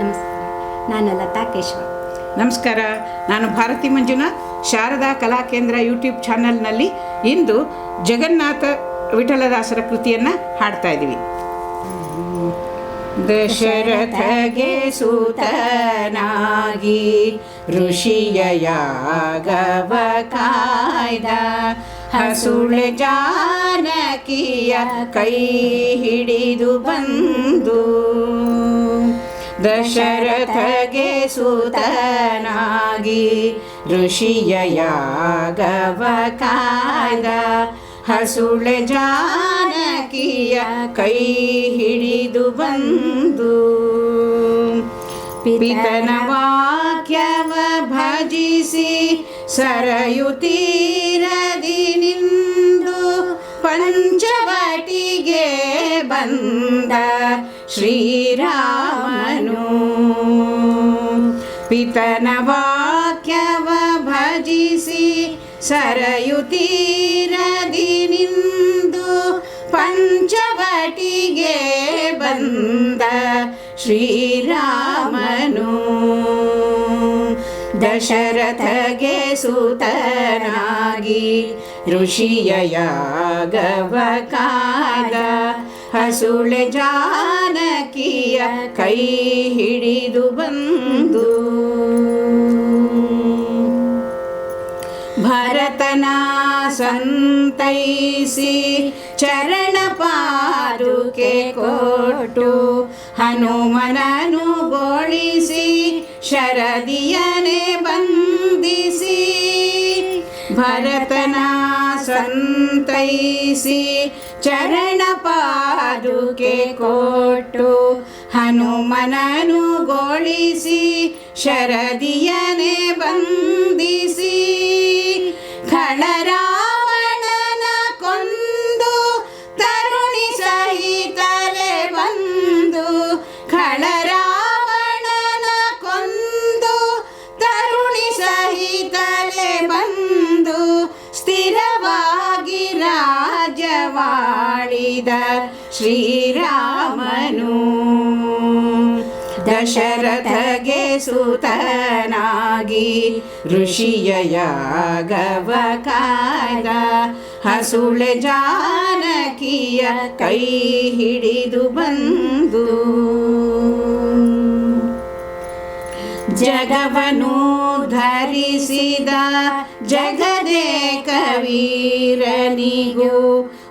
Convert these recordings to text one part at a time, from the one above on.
ನಮಸ್ಕಾರ ನಾನು ಲತಾ ಕೇಶವ. ನಮಸ್ಕಾರ. ನಾನು ಭಾರತಿ ಮಂಜುನಾಥ್. ಶಾರದಾ ಕಲಾ ಕೇಂದ್ರ ಯೂಟ್ಯೂಬ್ ಚಾನಲ್ನಲ್ಲಿ ಇಂದು ಜಗನ್ನಾಥ ವಿಠಲದಾಸರ ಕೃತಿಯನ್ನು ಹಾಡ್ತಾ ಇದ್ದೀವಿ. ದಶರಥಗೆ ಸೂತನಾಗಿ ಋಷಿಯ ಯಾಗವ ಕಾಯ್ದ ಹಸುಳೆ ಜಾನಕಿಯ ಕೈ ಹಿಡಿದು ಬಂದು ದಶರಥಗೆ ಸೂತನಾಗಿ ಋಷಿಯ ಯಾಗವ ಕಾಯ್ದ ಹಸುಳೆ ಜಾನಕಿಯ ಕೈ ಹಿಡಿದು ಬಂದು ಪಿತನ ವಾಕ್ಯವ ಭಜಿಸಿ ಸರಯುತೀರದಿ ನಿಂದು ಪಂಚವಟಿಗೆ ಬಂದ ಶ್ರೀರಾಮನು. ಪಿತನ ವಾಕ್ಯವ ಭಜಿಸಿ ಸರಯುತೀರದಿ ನಿಂದು ಪಂಚವಟಿಗೆ ಬಂದ ಶ್ರೀರಾಮನು. ದಶರಥಗೆ ಸುತನಾಗಿ ಋಷಿಯ ಯಾಗವ ಕಾದ ಹಸುಳೆ ಜಾನಕಿಯ ಕೈ ಹಿಡಿದು ಬಂದು. ಭರತನ ಸಂತೈಸಿ ಚರಣ ಪಾರುಕೆ ಕೊಟ್ಟು ಹನುಮನನು ಭರತನ ಸಂತೈಸಿ ಚರಣ ಪಾದುಕೆ ಕೊಟ್ಟು ಹನುಮನನು ಗೋಳಿಸಿ ಶರದಿಯನೆ ಬಂದಿಸಿ ಖಳರಾವಣನ ರಾಜವಾಳಿದ ಶ್ರೀರಾಮನು. ದಶರಥಗೆ ಸುತನಾಗಿ ಋಷಿಯ ಯಾಗವ ಕಾಯ್ದ ಹಸುಳೆ ಜಾನಕಿಯ ಕೈ ಹಿಡಿದು ಬಂದು ಜಗವನು ಧರಿಸಿದ ಜಗದೇ ಕವೀರನಿಗೂ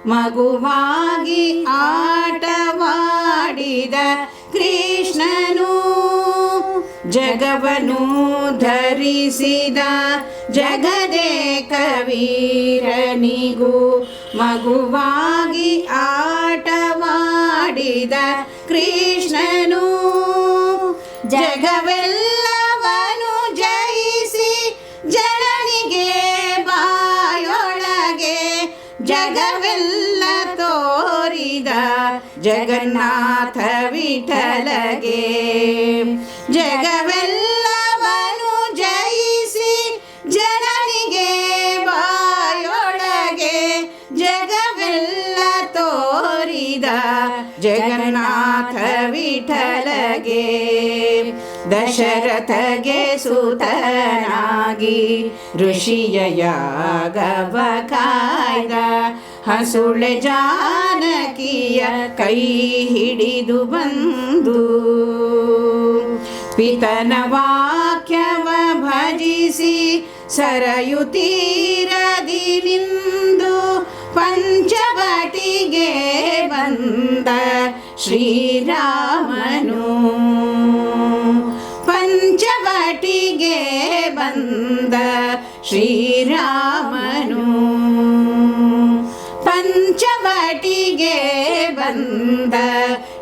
ಮಗುವಾಗಿ ಆಟವಾಡಿದ ಕೃಷ್ಣನು ಜಗವನು ಧರಿಸಿದ ಜಗದೇ ಕವೀರನಿಗೂ ಮಗುವಾಗಿ ಆಟವಾಡಿದ ಕೃಷ್ಣನು ಜಗವೆಲ್ಲವನು ಜಗವೆಲ್ಲ ತೋರಿದ ಜಗನ್ನಾಥ ವಿಠಲಗೆ. ಜಗವೆಲ್ಲವನು ಜಯಿಸಿ ಜನನಿಗೆ ಬಾಯೊಳಗೆ. ಜಗವೆಲ್ಲ ತೋರಿದ ಜಗನ್ನಾಥ ವಿಠಲಗೆ. ದಶರಥಗೆ ಸುತನಾಗಿ ಋಷಿಯ ಯಾಗವ ಕಾಯ್ದ ಹಸುಳೆ ಜಾನಕಿಯ ಕೈ ಹಿಡಿದು ಬಂದು, ಪಿತನ ವಾಕ್ಯವ ಭಜಿಸಿ ಸರಯುತ್ತೀರದಿ ನಿಂದು, ಪಂಚವಟಿಗೆ ಬಂದ ಶ್ರೀರಾಮನು. ಪಂಚವಟಿಗೆ ಬಂದ ಶ್ರೀರಾಮನು ಪಂಚವಟಿಗೆ ಬಂದ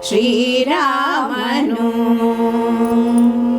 ಶ್ರೀರಾಮನು.